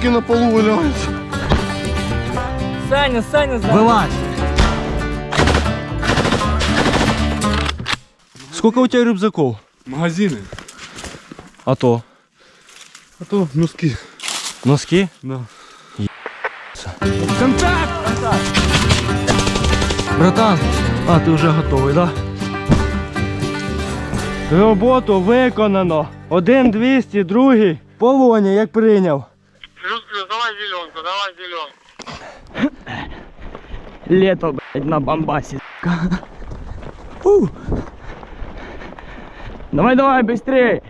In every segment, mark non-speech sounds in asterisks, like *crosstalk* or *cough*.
Носки на полу валяються. Саня, Саня, Саня. Вылазь. Сколько у тебя рюкзаков? Магазини. А то? А то носки. Носки? Да. Контакт! Братан, а ти вже готовий, так? Да? Роботу виконано. Один 200, другий. Полоні, як прийняв. Плюс, плюс, давай зеленку, давай зеленку Лето, блядь, на бомбасі. Фу. Давай, давай, быстрее.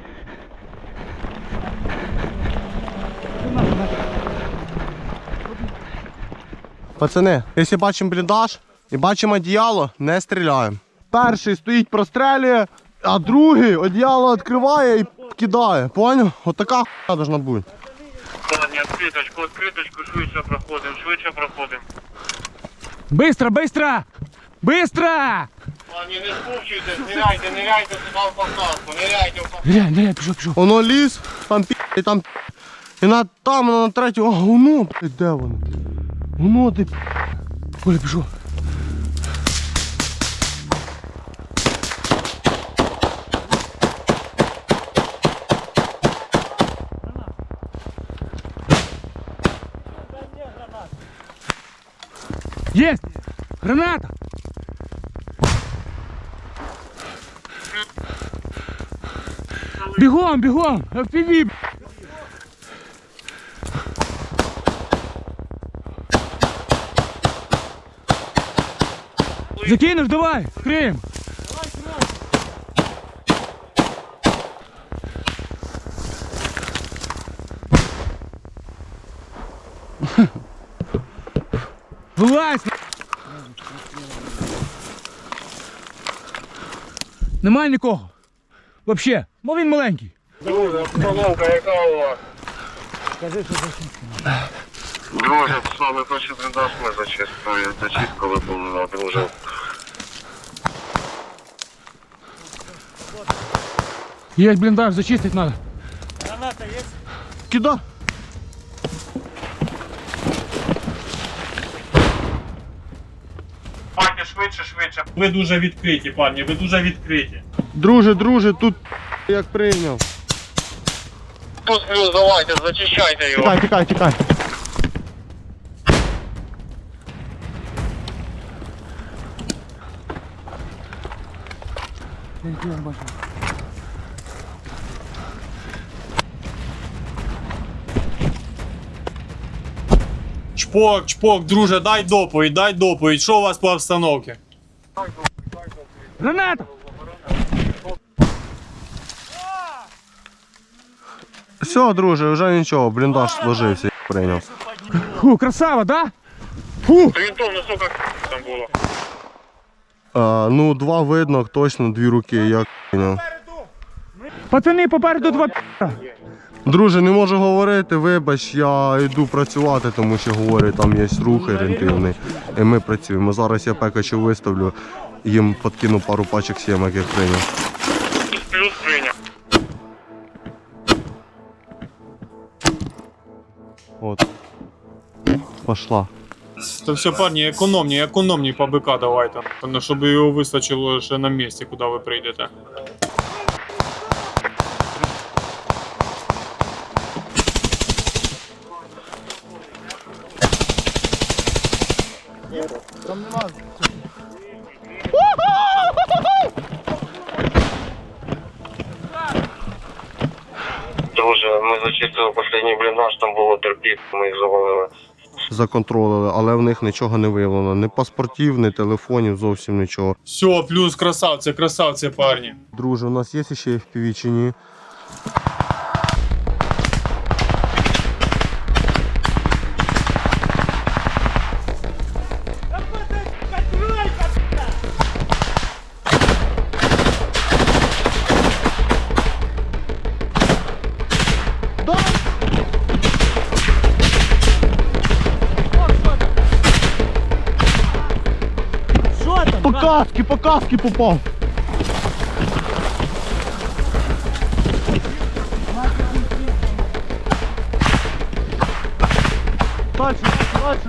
Пацани, якщо бачимо бліндаж і бачимо одіяло, не стріляємо. Перший стоїть, прострелює, а другий одіяло відкриває і кидає. Поняв? Отака хуйня должна бути. Ладно, открыточку, открыточку, швидше проходим, швидше проходим. Быстро, быстро! Быстро! Ладно, не скупчуйтесь, ныряйте, ныряйте сюда в посадку, ныряйте в посадку. Ныряй, ныряй, пішов, пішов. Воно ліс, там пі і там пі. І на там, на третю, а воно, блядь, де воно? Воно ти пі. Коля, пішов. Есть! Граната! Бегом, бегом! FPV! б***ь. Закинешь, давай, Крым! Вилазь! на- Немає нікого. Вообще, мов він маленький. Друже, обстановка яка у вас? Друже, саме перший бліндаж ми зачистили, зачистку виповнено, друже. Є бліндаж, зачистить надо. Кидай. Ви дуже відкриті, пані, ви дуже відкриті. Друже, друже, тут як прийняв. Тут плюс, давайте, зачищайте його. Тікай, тікай, тікай. Чпок, чпок, друже, дай доповідь, дай доповідь. Що у вас по обстановці? Граната! Все, друже, вже нічого, бліндаж сложився, як прийняв. Фу, красава, да? Орієнтовно, сука, там було. А, ну, два видно, точно дві руки, як прийняв. Пацани, попереду два п***а. Друже, не можу говорити, вибач, я йду працювати, тому що говорю, там є рух орієнтивний. І ми працюємо. Зараз я пекачу виставлю, їм подкину пару пачок сімок, як прийняв. Плюс прийняв. От. Пошла. Та все, парні, економні, економні по БК давайте. Щоб його вистачило ще на місці, куди ви прийдете. Друже, ми зачистили останній бліндаж, там було терпів, ми їх завалили. Законтролили, але в них нічого не виявлено. Ні паспортів, ні телефонів, зовсім нічого. Все, плюс красавці, красавці, парні. Друже, у нас є ще FPV чи ні? Каски, по каски попав.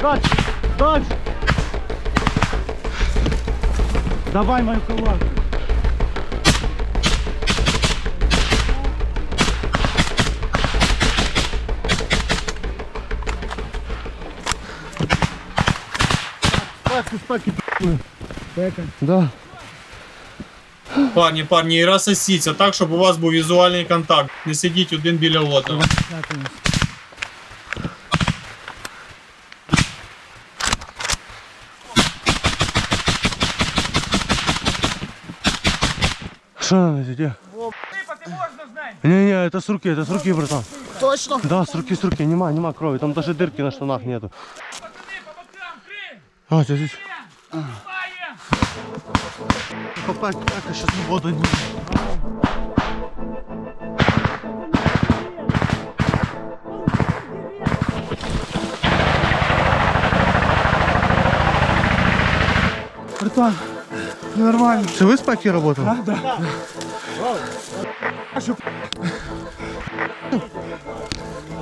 дальше, дальше. Давай мою колонку. Спеки, спеки, Да. Парні, парні, і розсосіться так, щоб у вас був візуальний контакт. Не сидіть один біля одного. Что надо, где? Не, не, это с руки, это с руки, братан. Точно? Да, с руки, с руки, нема, нема крови, там даже дырки на штанах нету. А, здесь, здесь. Попасть, так, сейчас воду не... Братан, нормально. Це ви з пеки работали?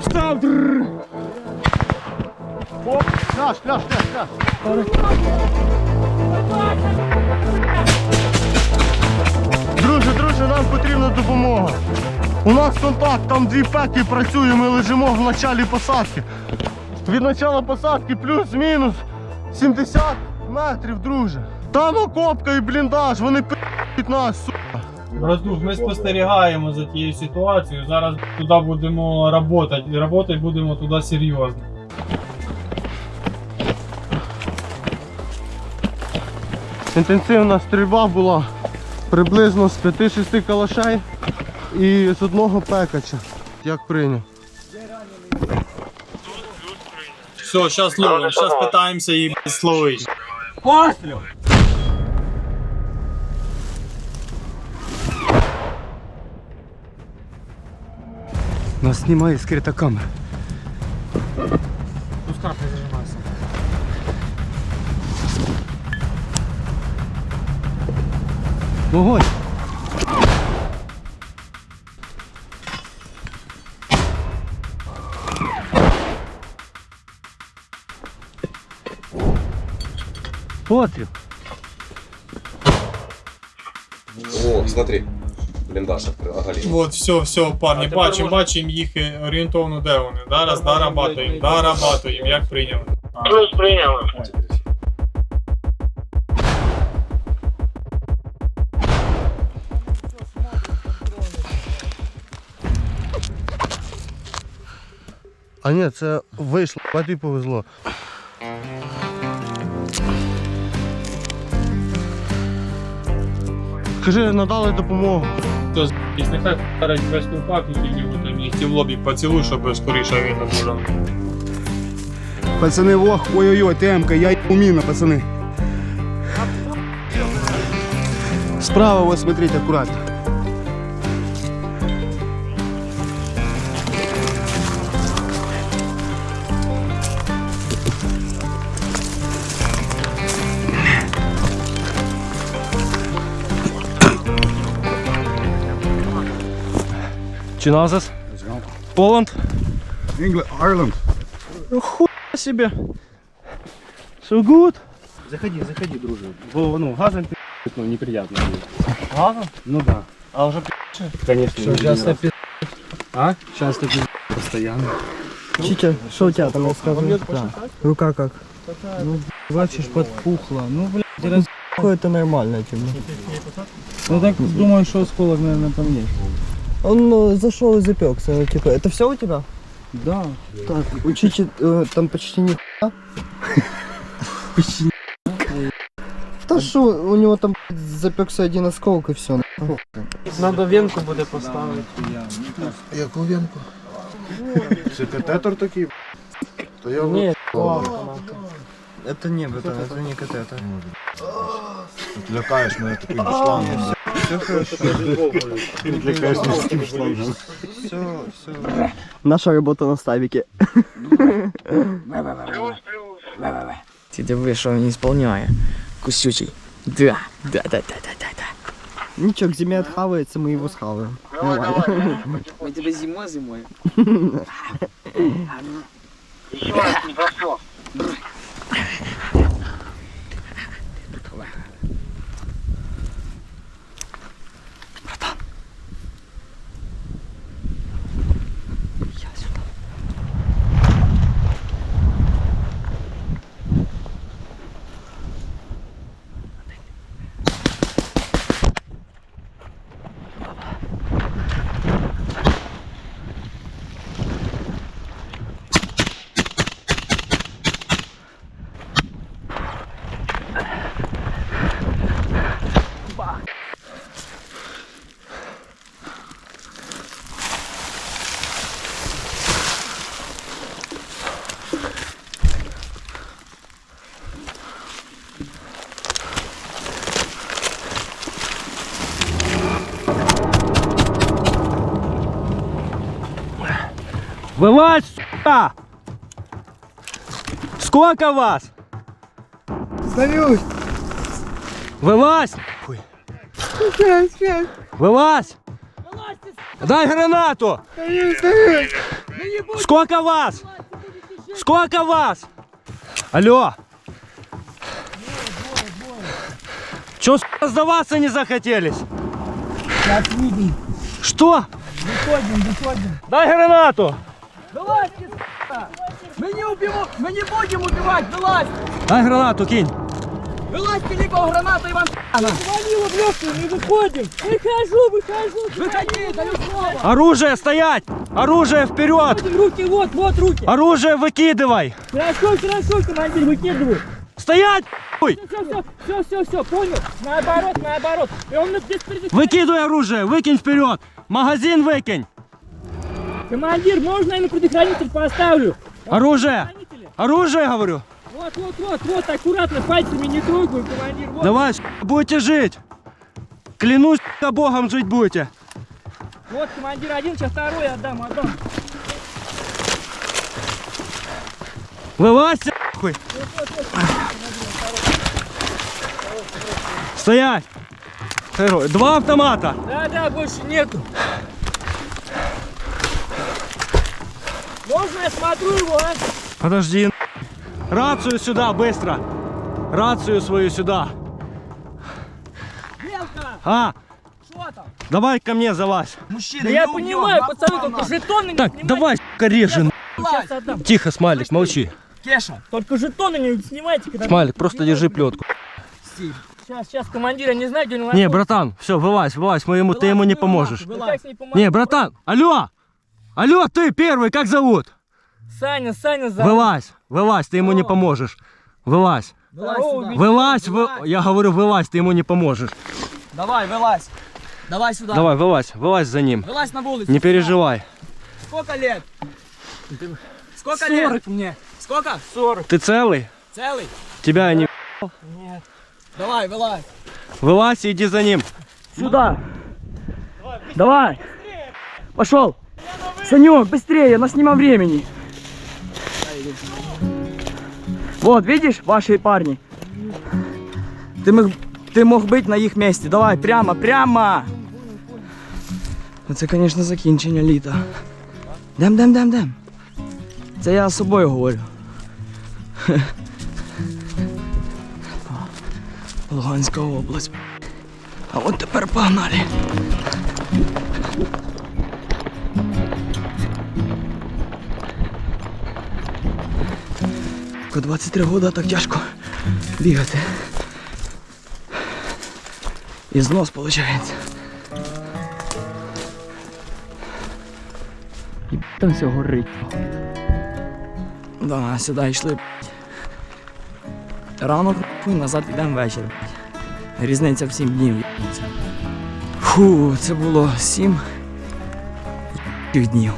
Став! дрррр. Пляж, пляж, пляж, пляж. У нас контакт, там дві пеки працює, ми лежимо в началі посадки. Від начала посадки плюс-мінус 70 метрів, друже. Там окопка і бліндаж, вони пи***ють нас, сука. Роздух, ми спостерігаємо за тією ситуацією. Зараз туди будемо працювати. І працювати будемо туди серйозно. Інтенсивна стрільба була приблизно з 5-6 калашей і з одного пекача. Як прийняв. Все, зараз ловимо, зараз питаємося її словити. Постріл! Нас знімає скрита камера. Пускай зажимайся. Вогонь! Постріл. О, смотри, блиндаж открыл, оголил. Вот, все, все, парні, бачимо, бачимо їх е, орієнтовно, де вони. Зараз дорабатуємо, дорабатуємо, як прийняли. Плюс прийняли. А ні, це вийшло, а тобі повезло. Кажи, надали допомогу. То з- нехай вдарить весь купак і тільки там їх в лобі поцілуй, щоб скоріше він не Пацани, Пацаны, ох, ой-ой-ой, темка, я уміна, пацани. Справа вот смотрите аккуратно. Чи назас? Поланд? England, Ireland. Хуя себе. So good. Заходи, заходи, друже. Бо, ну, газом пи***, ну, неприятно будет. Газом? Ну да. А вже Конечно. Что, часто пи... А? Часто пи***, постоянно. Чича, что у тебя там рассказывай? Рука как? Ну, бачишь, подпухла. Ну, блядь, раз... это нормально тебе. Ну так думаю, що осколок, наверное, там є. Он ну, зашел и запекся. ну, Типа, это все у тебя? Да. Так, у Чичи э, там почти не *laughs* Почти Да что, у него там запекся один осколок и все. Надо венку буде поставити. Яку венку? Це катетер такий? То я Ні, Это не, братан, это не катетер. лякаєш мене таким шлангом. Лякаєш мене таким шлангом. Все, все. Наша работа на ставике. Ти диви, що він ісполняє. Кусючий. Да, да, да, да, да, да, да. Ничего, к зиме отхавается, мы его схаваем. Ми тебе зимою зимою. Еще раз не дошло. Вылазь, сука! Сколько вас? Сдаюсь. Вылазь! нахуй. Вылазь! Дай гранату! Сколько вас? Сколько вас? Алло! Че, сдаваться не захотелись? Сейчас. Что? Выходим, выходим. Дай гранату! Вылазьте, сука! Мы не убиваем, мы не будем убивать, вылазь! Дай гранату, кинь! Вылазьте либо граната, Иван Свалила в легкую, мы выходим! Выхожу, выхожу! Выходи, даю слово! Оружие стоять! Оружие вперед! Руки, вот, вот руки! Оружие выкидывай! Хорошо, хорошо, командир, выкидываю! Стоять! хуй! Все, все, все, все, все, понял? Наоборот, наоборот. И он без предупреждения. Выкидывай оружие! Выкинь вперед! Магазин выкинь! Командир, можно я на предохранитель поставлю? Оружие! Оружие, говорю! Вот, вот, вот, вот, аккуратно, пальцами не трогаю, командир. Вот, Давай, будете жить! Клянусь, Богом жить будете! вот, командир один, сейчас второй отдам, отдам. Вылазьте, хуй! Стоять! Второй. Два автомата! Да, да, больше нету. Можно я смотрю его, а? Подожди, рацию сюда, быстро! Рацию свою сюда! Белка, А, что там? давай ко мне залазь! Да я понимаю, пацаны, только жетоны Так, не давай, с***ка, режи, н***. Сейчас отдам. Тихо, Смайлик, молчи. Кеша, только жетоны не снимайте. Когда Смайлик, просто держи плетку. Сейчас, сейчас, командир, я не знаю, где он Не, братан, все, вылазь, вылазь, мы ему, ты ему не поможешь. Вы как с ней помогать? Не, братан, алло! Алло, ты первый, как зовут? Саня, Саня, за... Вылазь, вылазь, ты ему не поможешь. Вылазь, Здорово, вылазь, вы- я говорю, вылазь, ты ему не поможешь. Давай, вылазь. Давай сюда. Давай, вылазь, вылазь за ним. Вылазь на улицу. Не переживай. Сколько лет? Сколько лет? 40 мне. Сколько? 40. Ты целый? Целый? Тебя не... Нет. Давай, вылазь. Вылазь и иди за ним. Сюда. Давай. Пошел. Санек, быстрее, у нас нема времени. Вот, видишь, ваши парни. Ты мог, ты мог быть на их месте. Давай, прямо, прямо. Це, звісно, закінчення літа. Дем, дем, дем, дем. Це я з собою говорю. Луганська область. А от тепер погнали. Ко 23 года так тяжко бігати. І знос виходить. І там все горить. Да, сюди йшли. Ранок нахуй, назад йдемо вечір. Різниця в 7 днів. Фу, це було 7 днів.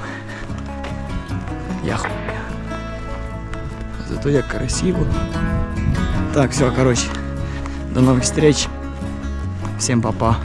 Я хуй. Зато як красиво. Так, все, короче. До новых встреч. Всем папа.